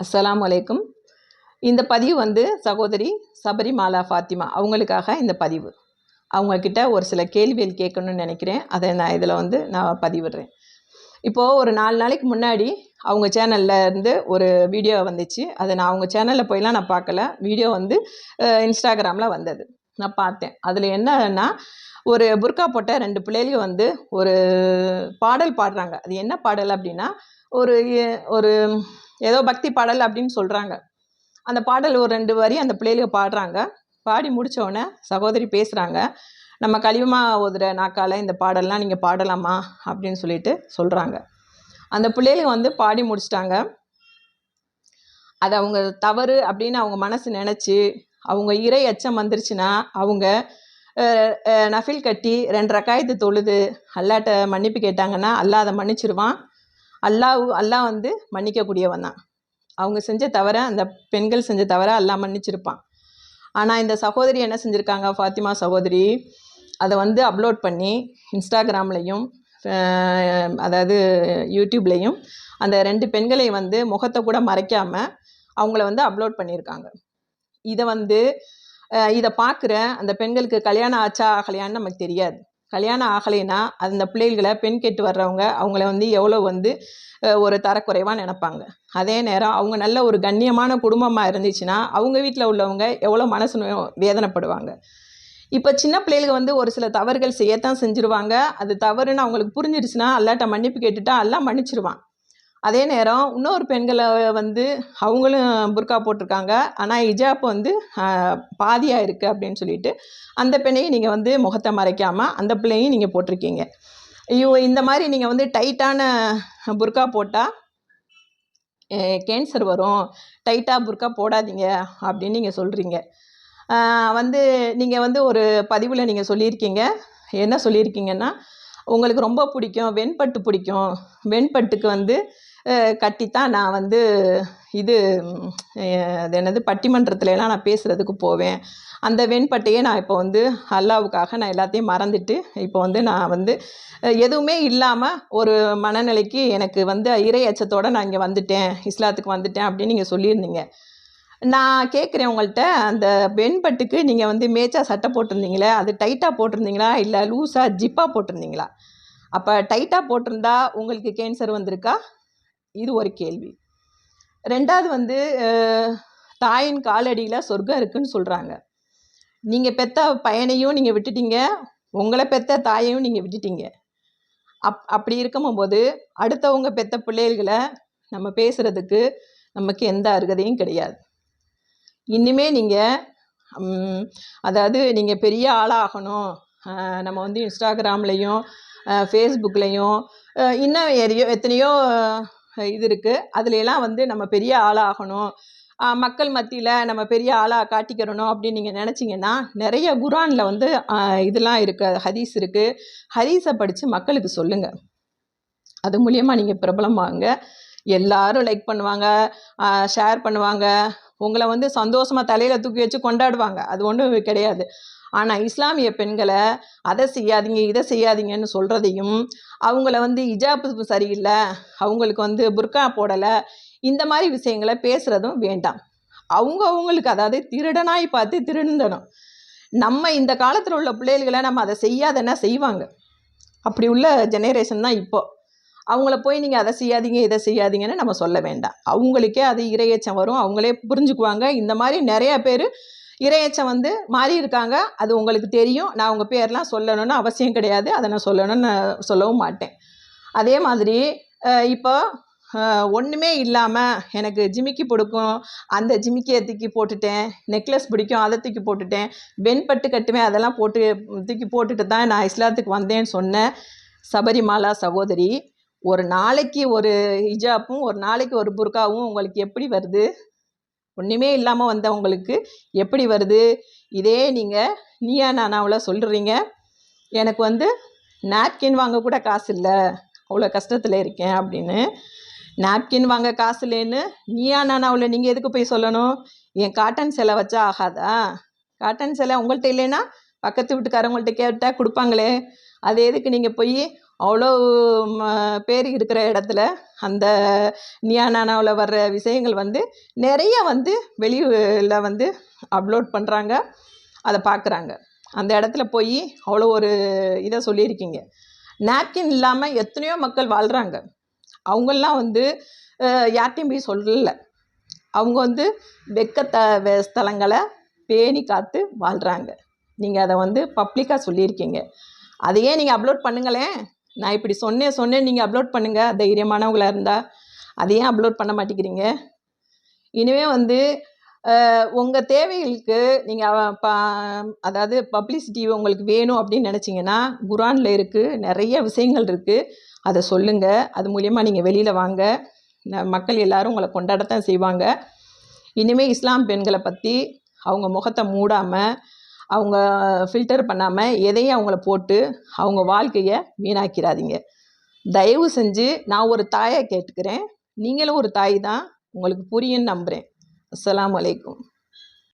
அஸ்லாம் வலைக்கும் இந்த பதிவு வந்து சகோதரி சபரிமாலா ஃபாத்திமா அவங்களுக்காக இந்த பதிவு. அவங்கக்கிட்ட ஒரு சில கேள்விகள் கேட்கணும்னு நினைக்கிறேன். அதை நான் இதில் வந்து நான் பதிவிடுறேன். இப்போது ஒரு நாலு நாளைக்கு முன்னாடி அவங்க சேனலில் இருந்து ஒரு வீடியோ வந்துச்சு. அதை நான் அவங்க சேனலில் போயெல்லாம் நான் பார்க்கல. வீடியோ வந்து இன்ஸ்டாகிராமில் வந்தது. நான் பார்த்தேன். அதில் என்னன்னா ஒரு புர்கா போட்ட ரெண்டு பிள்ளைகளையும் வந்து ஒரு பாடல் பாடுறாங்க. அது என்ன பாடல் அப்படின்னா ஒரு ஒரு ஏதோ பக்தி பாடல் அப்படின்னு சொல்கிறாங்க அந்த பாடல் ஒரு ரெண்டு வரி அந்த பிள்ளைகளுக்கு பாடுறாங்க. பாடி முடித்தோடனே சகோதரி பேசுகிறாங்க நம்ம கழிவுமா ஓதுற நாக்கால இந்த பாடல்லாம் நீங்கள் பாடலாமா? அப்படின்னு சொல்லிட்டு சொல்கிறாங்க அந்த பிள்ளைகளுக்கு வந்து பாடி முடிச்சிட்டாங்க. அது அவங்க தவறு அப்படின்னு அவங்க மனசு நினச்சி அவங்க இறை அச்சம் வந்துருச்சுன்னா அவங்க நஃபில் கட்டி ரெண்டு ரக்காயத்து தொழுது அல்லாட்ட மன்னிப்பு கேட்டாங்கன்னா அல்லாத அதை மன்னிச்சிருவான். அல்லாஹ் அல்லாஹ் வந்து மன்னிக்கக்கூடியவன் தான். அவங்க செஞ்ச தவிர அந்த பெண்கள் செஞ்ச தவிர அல்லாஹ் மன்னிச்சிருப்பான். ஆனால் இந்த சகோதரி என்ன செஞ்சுருக்காங்க? ஃபாத்திமா சகோதரி அதை வந்து அப்லோட் பண்ணி இன்ஸ்டாகிராம்லேயும் அதாவது யூடியூப்லேயும் அந்த ரெண்டு பெண்களை வந்து முகத்தை கூட மறைக்காமல் அவங்கள வந்து அப்லோட் பண்ணியிருக்காங்க. இதை வந்து இதை பார்க்குற அந்த பெண்களுக்கு கல்யாணம் ஆச்சா ஆகலையான்னு நமக்கு தெரியாது. கல்யாணம் ஆகலைன்னா அந்த பிள்ளைகளை பெண் கேட்டு வர்றவங்க அவங்கள வந்து எவ்வளோ வந்து ஒரு தரக்குறைவாக நினைப்பாங்க. அதே நேரம் அவங்க நல்ல ஒரு கண்ணியமான குடும்பமாக இருந்துச்சுன்னா அவங்க வீட்டில் உள்ளவங்க எவ்வளோ மனசு வேதனைப்படுவாங்க. இப்போ சின்ன பிள்ளைகளுக்கு வந்து ஒரு சில தவறுகள் செய்யத்தான் செஞ்சுருவாங்க. அது தவறுன்னு அவங்களுக்கு புரிஞ்சிருச்சுன்னா அல்லாட்ட மன்னிப்பு கேட்டுட்டா எல்லாம் மன்னிச்சிருவான். அதே நேரம் இன்னொரு பெண்களை வந்து அவங்களும் புர்கா போட்டிருக்காங்க. ஆனால் ஹிஜாப் வந்து பாதியாக இருக்குது அப்படின்னு சொல்லிட்டு அந்த பெண்ணையும் நீங்கள் வந்து முகத்தை மறைக்காமல் அந்த பிள்ளையும் நீங்கள் போட்டிருக்கீங்க. ஐயோ இந்த மாதிரி நீங்கள் வந்து டைட்டான புர்கா போட்டால் கேன்சர் வரும். டைட்டாக புர்கா போடாதீங்க அப்படின்னு நீங்கள் சொல்கிறீங்க வந்து நீங்கள் வந்து ஒரு பதிவில் நீங்கள் சொல்லியிருக்கீங்க. என்ன சொல்லியிருக்கீங்கன்னா உங்களுக்கு ரொம்ப பிடிக்கும் வெண்பட்டு பிடிக்கும். வெண்பட்டுக்கு வந்து கட்டித்தான் நான் வந்து இது அது என்னது பட்டிமன்றத்துலலாம் நான் பேசுகிறதுக்கு போவேன். அந்த வெண்பட்டையே நான் இப்போ வந்து அல்லாவுக்காக நான் எல்லாத்தையும் மறந்துட்டு இப்போ வந்து நான் வந்து எதுவுமே இல்லாமல் ஒரு மனநிலைக்கு எனக்கு வந்து இறை அச்சத்தோடு நான் இங்கே வந்துட்டேன் இஸ்லாத்துக்கு வந்துட்டேன் அப்படின்னு நீங்கள் சொல்லியிருந்தீங்க. நான் கேட்குறேன் உங்கள்கிட்ட அந்த வெண்பட்டுக்கு நீங்கள் வந்து மேய்ச்சா சட்டை போட்டிருந்தீங்களே அது டைட்டாக போட்டிருந்தீங்களா இல்லை லூஸாக ஜிப்பாக போட்டிருந்தீங்களா? அப்போ டைட்டாக போட்டிருந்தா உங்களுக்கு கேன்சர் வந்திருக்கா? இது ஒரு கேள்வி. ரெண்டாவது வந்து தாயின் காலடியில் சொர்க்கம் இருக்குன்னு சொல்கிறாங்க நீங்கள் பெத்த பையனையும் நீங்கள் விட்டுட்டீங்க. உங்களை பெத்த தாயையும் நீங்கள் விட்டுட்டீங்க. அப் அப்படி இருக்கும்போது அடுத்தவங்க பெத்த பிள்ளைகளை நம்ம பேசுகிறதுக்கு நமக்கு எந்த அருகதையும் கிடையாது. இன்னுமே நீங்கள் அதாவது நீங்கள் பெரிய ஆளாகணும். நம்ம வந்து இன்ஸ்டாகிராம்லேயும் ஃபேஸ்புக்லேயும் இன்னும் எதையோ எத்தனையோ இது இருக்குது அதுலலாம் வந்து நம்ம பெரிய ஆளாகணும். மக்கள் மத்தியில் நம்ம பெரிய ஆளாக காட்டிக்கிறணும் அப்படின்னு நீங்கள் நினச்சிங்கன்னா நிறைய குரானில் வந்து இதெல்லாம் இருக்குது ஹதீஸ் இருக்குது ஹதீஸை படித்து மக்களுக்கு சொல்லுங்கள் அது மூலியமாக நீங்கள் பிரபலமாங்க எல்லாரும் லைக் பண்ணுவாங்க ஷேர் பண்ணுவாங்க. உங்களை வந்து சந்தோஷமாக தலையில் தூக்கி வச்சு கொண்டாடுவாங்க. அது ஒன்றும் கிடையாது. ஆனால் இஸ்லாமிய பெண்களை அதை செய்யாதீங்க இதை செய்யாதீங்கன்னு சொல்கிறதையும் அவங்கள வந்து இஜாப்பு சரியில்லை அவங்களுக்கு வந்து புர்கா போடலை இந்த மாதிரி விஷயங்களை பேசுகிறதும் வேண்டாம். அவங்க அவங்களுக்கு அதாவது திருடனாய் பார்த்து திருந்தணும் நம்ம இந்த காலத்தில் உள்ள பிள்ளைகளை நம்ம அதை செய்யாதன்னா செய்வாங்க. அப்படி உள்ள ஜெனரேஷன் தான் இப்போது அவங்கள போய் நீங்கள் அதை செய்யாதீங்க இதை செய்யாதீங்கன்னு நம்ம சொல்ல வேண்டாம். அவங்களுக்கே அது இரையச்சம் வரும். அவங்களே புரிஞ்சுக்குவாங்க. இந்த மாதிரி நிறைய பேர் இரையச்சம் வந்து மாறி இருக்காங்க. அது உங்களுக்கு தெரியும். நான் உங்கள் பேர்லாம் சொல்லணும்னு அவசியம் கிடையாது. அதை நான் சொல்லணும்னு சொல்லவும் மாட்டேன். அதே மாதிரி இப்போ ஒன்றுமே இல்லாமல் எனக்கு ஜிமிக்கி பிடிக்கும். அந்த ஜிமிக்கியை தூக்கி போட்டுட்டேன். நெக்லஸ் பிடிக்கும். அதை தூக்கி போட்டுட்டேன். வெண்பட்டு கட்டுவேன் அதெல்லாம் போட்டு தூக்கி போட்டுட்டு தான் நான் இஸ்லாத்துக்கு வந்தேன்னு சொன்னேன் சபரிமாலா சகோதரி ஒரு நாளைக்கு ஒரு ஹிஜாப்பும் ஒரு நாளைக்கு ஒரு புர்காவும் உங்களுக்கு எப்படி வருது? ஒன்றுமே இல்லாமல் வந்தவங்களுக்கு எப்படி வருது? இதே நீங்கள் நீயா நானாவில் சொல்கிறீங்க எனக்கு வந்து நாப்கின் வாங்க கூட காசு இல்லை. அவ்வளோ கஷ்டத்தில் இருக்கேன் அப்படின்னு. நாப்கின் வாங்க காசு இல்லைன்னு நீயா நானாவில் நீங்கள் எதுக்கு போய் சொல்லணும்? என் காட்டன் சிலை வச்சா ஆகாதா? காட்டன் சிலை உங்கள்கிட்ட இல்லைன்னா பக்கத்து வீட்டுக்காரவங்கள்ட்ட கேட்டால் கொடுப்பாங்களே. அது எதுக்கு நீங்கள் போய் அவ்வளோ ம பேர் இருக்கிற இடத்துல அந்த நியானானாவில் வர்ற விஷயங்கள் வந்து நிறைய வந்து வெளியில் வந்து அப்லோட் பண்ணுறாங்க அதை பார்க்குறாங்க அந்த இடத்துல போய் அவ்வளோ ஒரு இதை சொல்லியிருக்கீங்க. நாப்கின் இல்லாமல் எத்தனையோ மக்கள் வாழ்கிறாங்க அவங்கெல்லாம் வந்து யார்கிட்டையும் போய் சொல்லல. அவங்க வந்து வெக்கத்த வெ- ஸ்தலங்களை பேணி காத்து வாழ்கிறாங்க நீங்கள் அதை வந்து பப்ளிக்காக சொல்லியிருக்கீங்க. அதையே நீங்கள் அப்லோட் பண்ணுங்களேன். நான் இப்படி சொன்னேன் சொன்னேன் நீங்கள் அப்லோட் பண்ணுங்கள் தைரியமானவங்களாக இருந்தால் அதையே அப்லோட் பண்ண மாட்டேங்கிறீங்க? இனிமே வந்து உங்கள் தேவைகளுக்கு நீங்கள் ப அதாவது பப்ளிசிட்டி உங்களுக்கு வேணும் அப்படின்னு நினச்சிங்கன்னா குரானில் இருக்குது நிறைய விஷயங்கள் இருக்குது அதை சொல்லுங்கள் அது மூலயமா நீங்கள் வெளியில் வாங்க. ந- மக்கள் எல்லோரும் உங்களை கொண்டாடத்தான் செய்வாங்க. இனிமேல் இஸ்லாம் பெண்களை பற்றி அவங்க முகத்தை மூடாமல் அவங்க ஃபில்டர் பண்ணாமல் எதையும் அவங்கள போட்டு அவங்க வாழ்க்கையை வீணாக்கிறாதீங்க. தயவு செஞ்சு நான் ஒரு தாயை கேட்டுக்கிறேன். நீங்களும் ஒரு தாய் தான். உங்களுக்கு புரியும்னு நம்புகிறேன் அஸ்லாம் வலைக்கும்